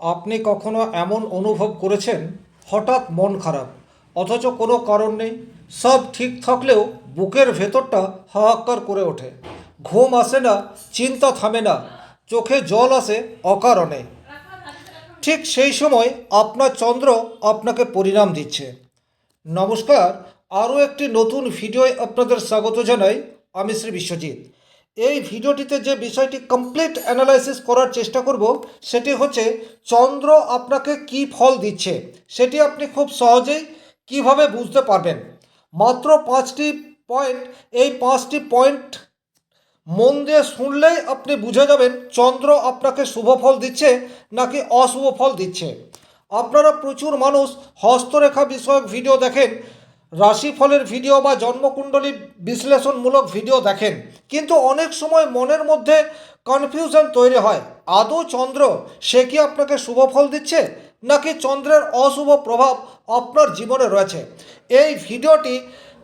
আপনি কখনো এমন অনুভব করেছেন? হঠাৎ মন খারাপ, অথচ কোনো কারণ নেই। সব ঠিক থাকলেও বুকের ভেতরটা হাহাকার করে ওঠে। ঘুম আসে না, চিন্তা থামে না, চোখে জল আসে অকারণে। ঠিক সেই সময় আপনার চন্দ্র আপনাকে পরিণাম দিচ্ছে। নমস্কার, আরও একটি নতুন ভিডিওয় আপনাদের স্বাগত জানাই। আমি শ্রী বিশ্বজিৎ। এই ভিডিওটিতে যে বিষয়টি কমপ্লিট অ্যানালাইসিস করার চেষ্টা করব, সেটি হচ্ছে চন্দ্র আপনাকে কি ফল দিচ্ছে? সেটি আপনি খুব সহজেই কীভাবে বুঝতে পারবেন? মাত্র পাঁচটি পয়েন্ট এই পাঁচটি পয়েন্ট মন দিয়ে শুনলেই আপনি বুঝে যাবেন চন্দ্র আপনাকে শুভ ফল দিচ্ছে নাকি অশুভ ফল দিচ্ছে। আপনারা প্রচুর মানুষ হস্তরেখা বিষয়ক ভিডিও দেখেন রাশিফলের ভিডিও বা জন্মকুণ্ডলী বিশ্লেষণমূলক ভিডিও দেখেন। কিন্তু অনেক সময় মনের মধ্যে কনফিউশন তৈরি হয়। আদৌ চন্দ্র, সে কি আপনাকে শুভ ফল দিচ্ছে? নাকি চন্দ্রের অশুভ প্রভাব আপনার জীবনে রয়েছে? এই ভিডিওটি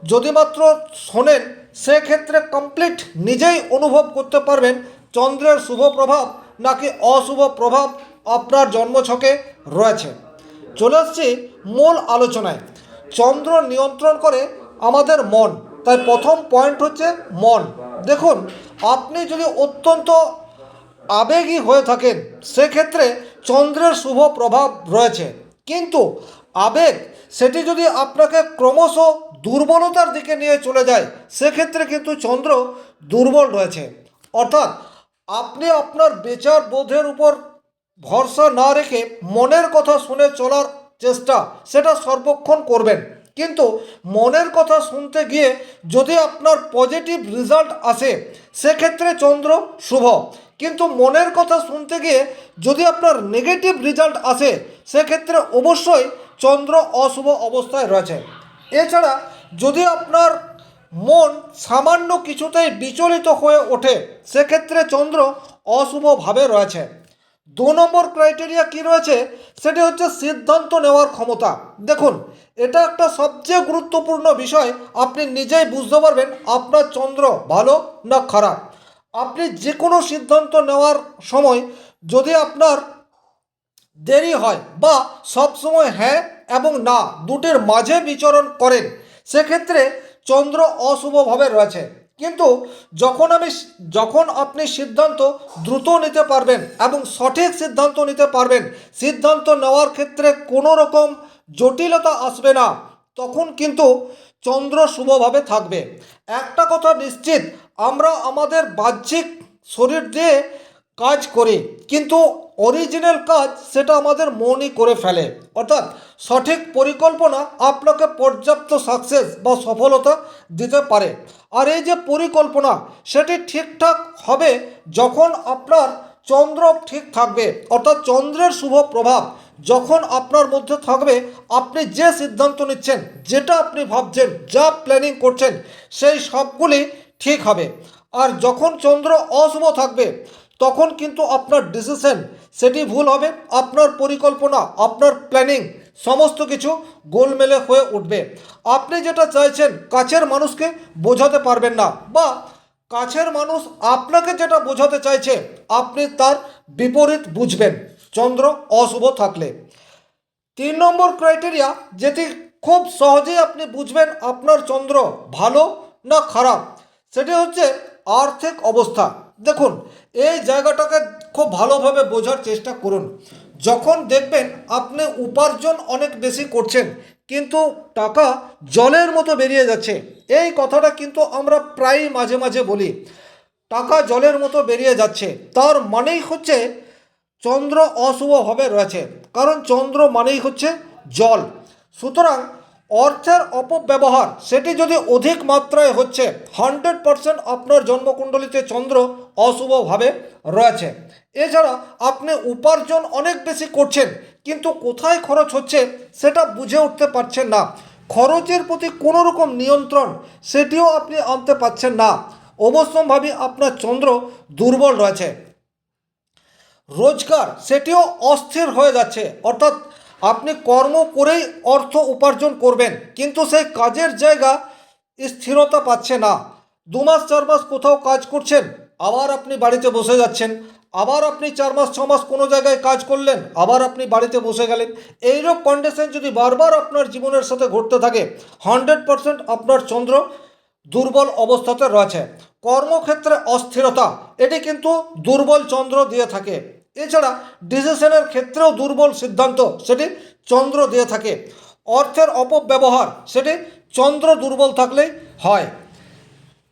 যদি মাত্র শোনেন, সেক্ষেত্রে কমপ্লিট নিজেই অনুভব করতে পারবেন, চন্দ্রের শুভ প্রভাব নাকি অশুভ প্রভাব আপনার জন্মছকে রয়েছে। চলে আসছি মূল আলোচনায়। চন্দ্র নিয়ন্ত্রণ করে আমাদের মন। তাই প্রথম পয়েন্ট হচ্ছে মন। দেখুন, আপনি যদি অত্যন্ত আবেগী হয়ে থাকেন, সেক্ষেত্রে চন্দ্রের শুভ প্রভাব রয়েছে। কিন্তু আবেগ, সেটি যদি আপনাকে ক্রমশ দুর্বলতার দিকে নিয়ে চলে যায়, সেক্ষেত্রে কিন্তু চন্দ্র দুর্বল রয়েছে। অর্থাৎ আপনি আপনার বিচার বোধের উপর ভরসা না রেখে মনের কথা শুনে চলার চেষ্টা, সেটা সর্বক্ষণ করবেন। কিন্তু মনের কথা শুনতে গিয়ে যদি আপনার পজিটিভ রেজাল্ট আসে, সেক্ষেত্রে চন্দ্র শুভ। কিন্তু মনের কথা শুনতে গিয়ে যদি আপনার নেগেটিভ রেজাল্ট আসে, সেক্ষেত্রে অবশ্যই চন্দ্র অশুভ অবস্থায় রয়েছে। এছাড়া যদি আপনার মন সামান্য কিছুতেই বিচলিত হয়ে ওঠে, সেক্ষেত্রে চন্দ্র অশুভভাবে রয়েছে। দু নম্বর ক্রাইটেরিয়া কি রয়েছে? সেটি হচ্ছে সিদ্ধান্ত নেওয়ার ক্ষমতা। দেখুন, এটা একটা সবচেয়ে গুরুত্বপূর্ণ বিষয়। আপনি নিজেই বুঝতে পারবেন আপনার চন্দ্র ভালো না খারাপ। আপনি যে কোনো সিদ্ধান্ত নেওয়ার সময় যদি আপনার দেরি হয় বা সবসময় হ্যাঁ এবং না দুটির মাঝে বিচরণ করেন, সেক্ষেত্রে চন্দ্র অশুভভাবে রয়েছে। কিন্তু যখন আমি যখন আপনি সিদ্ধান্ত দ্রুত নিতে পারবেন এবং সঠিক সিদ্ধান্ত নিতে পারবেন, সিদ্ধান্ত নেওয়ার ক্ষেত্রে কোনো রকম জটিলতা আসবে না। তখন কিন্তু চন্দ্র শুভভাবে থাকবে। একটা কথা নিশ্চিত, আমরা আমাদের বাহ্যিক শরীর দিয়ে কাজ করি, কিন্তু অরিজিনাল কাজ সেটা আমাদের মনই করে ফেলে। অর্থাৎ সঠিক পরিকল্পনা আপনাকে পর্যাপ্ত সাকসেস বা সফলতা দিতে পারে। আর এই যে পরিকল্পনা, সেটি ঠিকঠাক হবে যখন আপনার চন্দ্র ঠিক থাকবে। অর্থাৎ চন্দ্রের শুভ প্রভাব যখন আপনার মধ্যে থাকবে, আপনি যে সিদ্ধান্ত নিচ্ছেন, যেটা আপনি ভাবছেন, যা প্ল্যানিং করছেন, সেই সবগুলি ঠিক হবে। আর যখন চন্দ্র অশুভ থাকবে তখন কিন্তু আপনার ডিসিশন সেটি ভুল হবে, আপনার পরিকল্পনা, আপনার প্ল্যানিং সমস্ত কিছু গোলমেলে হয়ে উঠবে। আপনি যেটা চাইছেন কাছের মানুষকে বোঝাতে পারবেন না বা কাছের মানুষ আপনাকে যেটা বোঝাতে চাইছে আপনি তার বিপরীত বুঝবেন। চন্দ্র অশুভ থাকলে। তিন নম্বর ক্রাইটেরিয়া যেটি খুব সহজেই আপনি বুঝবেন আপনার চন্দ্র ভালো না খারাপ, সেটি হচ্ছে আর্থিক অবস্থা। দেখুন, এই জায়গাটাকে খুব ভালোভাবে বোঝার চেষ্টা করুন। যখন দেখবেন আপনি উপার্জন অনেক বেশি করছেন, কিন্তু টাকা জলের মতো বেরিয়ে যাচ্ছে, এই কথাটা কিন্তু আমরা প্রায়ই মাঝে মাঝে বলি। টাকা জলের মতো বেরিয়ে যাচ্ছে, তার মানেই হচ্ছে চন্দ্র অশুভভাবে রয়েছে, কারণ চন্দ্র মানেই হচ্ছে জল। সুতরাং অর্থের অপব্যবহার, সেটি যদি অধিক মাত্রায় হচ্ছে, হান্ড্রেড পারসেন্ট আপনার জন্মকুণ্ডলিতে চন্দ্র অশুভভাবে রয়েছে। এছাড়া আপনি উপার্জন অনেক বেশি করছেন, কিন্তু কোথায় খরচ হচ্ছে সেটা বুঝে উঠতে পারছেন না। খরচের প্রতি কোনো রকম নিয়ন্ত্রণ, সেটিও আপনি আনতে পারছেন না। অবশ্যম্ভাবী আপনার চন্দ্র দুর্বল রয়েছে। রোজগার, সেটিও অস্থির হয়ে যাচ্ছে, অর্থাৎ আপনি কর্ম করেই অর্থ উপার্জন করবেন, কিন্তু সেই কাজের জায়গা স্থিরতা পাচ্ছে না। দু মাস, চার মাস কোথাও কাজ করছেন, আবার আপনি বাড়িতে বসে যাচ্ছেন, আবার আপনি চার মাস, ছ মাস কোনো জায়গায় কাজ করলেন, আবার আপনি বাড়িতে বসে গেলেন। এইরকম কন্ডিশন যদি বারবার আপনার জীবনের সাথে ঘটতে থাকে হান্ড্রেড পারসেন্ট আপনার চন্দ্র দুর্বল অবস্থাতে রয়েছে। কর্মক্ষেত্রে অস্থিরতা, এটি কিন্তু দুর্বল চন্দ্র দিয়ে থাকে। এছাড়া ডিসিশনের ক্ষেত্রেও দুর্বল সিদ্ধান্ত, সেটি চন্দ্র দিয়ে থাকে। অর্থের অপব্যবহার, সেটি চন্দ্র দুর্বল থাকলেই হয়।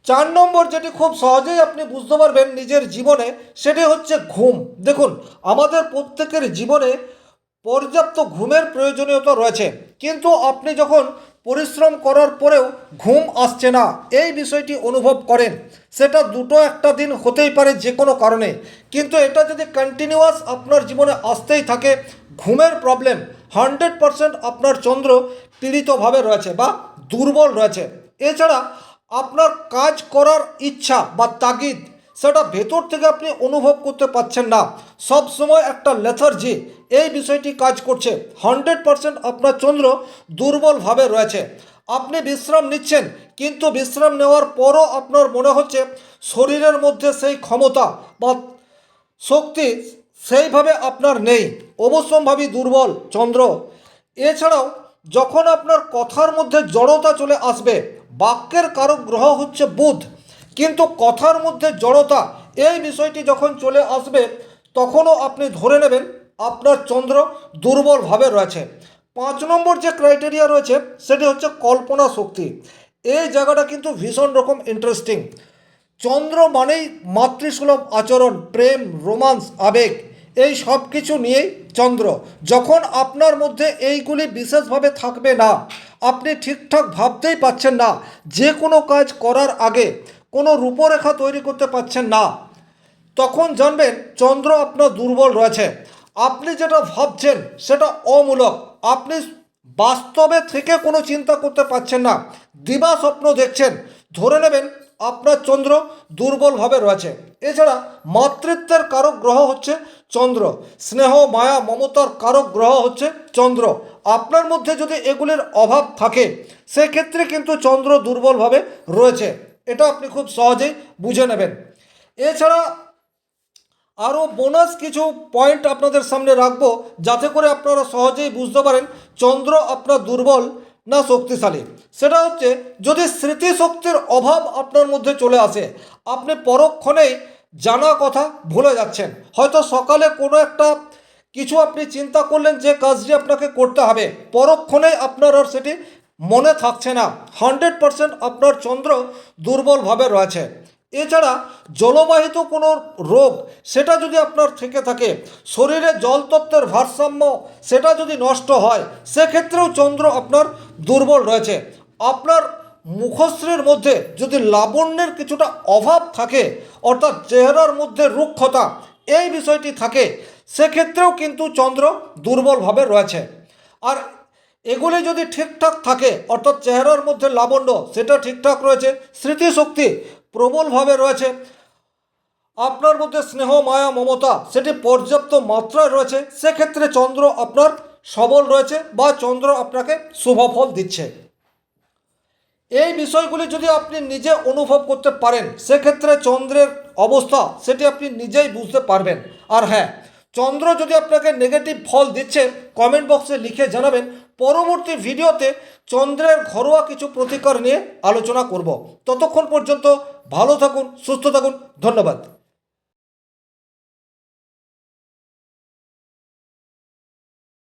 চার নম্বর যেটি খুব সহজেই আপনি বুঝতে পারবেন নিজের জীবনে, সেটি হচ্ছে ঘুম। দেখুন, আমাদের প্রত্যেকের জীবনে পর্যাপ্ত ঘুমের প্রয়োজনীয়তা রয়েছে। কিন্তু আপনি যখন পরিশ্রম করার পরেও ঘুম আসছে না। এই বিষয়টি অনুভব করেন। সেটা দুটো একটা দিন হতেই পারে যে কোনো কারণে। কিন্তু এটা যদি কন্টিনিউয়াস আপনার জীবনে আসতেই থাকে, ঘুমের প্রবলেম হান্ড্রেড পারসেন্ট আপনার চন্দ্র পীড়িতভাবে রয়েছে বা দুর্বল রয়েছে। এছাড়া আপনার কাজ করার ইচ্ছা বা তাগিদ সেটা ভেতর থেকে আপনি অনুভব করতে পাচ্ছেন না। সব সময় একটা লেথার্জি এই বিষয়টি কাজ করছে। হান্ড্রেড পারসেন্ট আপনার চন্দ্র দুর্বলভাবে রয়েছে। আপনি বিশ্রাম নিচ্ছেন, কিন্তু বিশ্রাম নেওয়ার পরও আপনার মনে হচ্ছে শরীরের মধ্যে সেই ক্ষমতা বা শক্তি সেইভাবে আপনার নেই। অবশ্যম্ভাবী দুর্বল চন্দ্র। এছাড়াও যখন আপনার কথার মধ্যে জড়তা চলে আসবে, বাক্যের কারক গ্রহ হচ্ছে বুধ। কিন্তু কথার মধ্যে জড়তা, এই বিষয়টি যখন চলে আসবে, তখনও আপনি ধরে নেবেন আপনার চন্দ্র দুর্বলভাবে রয়েছে। পাঁচ নম্বর যে ক্রাইটেরিয়া রয়েছে, সেটি হচ্ছে কল্পনা শক্তি। এই জায়গাটা কিন্তু ভীষণ রকম ইন্টারেস্টিং চন্দ্র মানেই মাতৃসুলভ আচরণ, প্রেম, রোমান্স, আবেগ। এই সব কিছু নিয়েই চন্দ্র। যখন আপনার মধ্যে এইগুলি বিশেষভাবে থাকবে না, আপনি ঠিকঠাক ভাবতেই পাচ্ছেন না, যে কোনো কাজ করার আগে কোনো রূপরেখা তৈরি করতে পারছেন না। তখন জানবেন চন্দ্র আপনার দুর্বল রয়েছে। আপনি যেটা ভাবছেন সেটা অমূলক। আপনি বাস্তবে থেকে কোনো চিন্তা করতে পারছেন না। দিবা স্বপ্ন দেখছেন। ধরে নেবেন আপনার চন্দ্র দুর্বলভাবে রয়েছে। এছাড়া মাতৃত্বের কারক গ্রহ হচ্ছে চন্দ্র। স্নেহ, মায়া, মমতার কারক গ্রহ হচ্ছে চন্দ্র। আপনার মধ্যে যদি এগুলির অভাব থাকে, সেক্ষেত্রে কিন্তু চন্দ্র দুর্বলভাবে রয়েছে। এটা আপনি খুব সহজেই বুঝে নেবেন। এছাড়া আরও বোনাস কিছু পয়েন্ট আপনাদের সামনে রাখব, যাতে করে আপনারা সহজেই বুঝতে পারেন চন্দ্র আপনার দুর্বল না শক্তিশালী। সেটা হচ্ছে, যদি স্মৃতিশক্তির অভাব আপনার মধ্যে চলে আসে, আপনি পরক্ষণেই জানা কথা ভুলে যাচ্ছেন। হয়তো সকালে কোনো একটা কিছু আপনি চিন্তা করলেন যে কাজটি আপনাকে করতে হবে, পরক্ষণেই আপনার আর সেটি মনে থাকছে না। হান্ড্রেড পারসেন্ট আপনার চন্দ্র দুর্বলভাবে রয়েছে। এছাড়া জলবাহিত কোনো রোগ, সেটা যদি আপনার থেকে থাকে, শরীরে জলতত্ত্বের ভারসাম্য, সেটা যদি নষ্ট হয়, সেক্ষেত্রেও চন্দ্র আপনার দুর্বল রয়েছে। আপনার মুখশ্রীর মধ্যে যদি লাবণ্যের কিছুটা অভাব থাকে, অর্থাৎ চেহারার মধ্যে রুক্ষতা, এই বিষয়টি থাকে, সেক্ষেত্রেও কিন্তু চন্দ্র দুর্বলভাবে রয়েছে। আর এগুলি যদি ঠিকঠাক থাকে, অর্থাৎ চেহারার মধ্যে লাবণ্য, সেটা ঠিকঠাক রয়েছে, স্মৃতিশক্তি প্রবলভাবে রয়েছে, আপনার মধ্যে স্নেহ, মায়া, মমতা, সেটি পর্যাপ্ত মাত্রায় রয়েছে, সেক্ষেত্রে চন্দ্র আপনার সবল রয়েছে বা চন্দ্র আপনাকে শুভফল দিচ্ছে। এই বিষয়গুলি যদি আপনি নিজে অনুভব করতে পারেন, সেক্ষেত্রে চন্দ্রের অবস্থা, সেটি আপনি নিজেই বুঝতে পারবেন। আর হ্যাঁ চন্দ্র যদি আপনাকে নেগেটিভ ফল দিচ্ছে কমেন্ট বক্সে লিখে জানাবেন পরবর্তী ভিডিওতে চন্দ্রের ঘরোয়া কিছু প্রতিকার নিয়ে আলোচনা করব। ততক্ষণ পর্যন্ত ভালো থাকুন, সুস্থ থাকুন, ধন্যবাদ।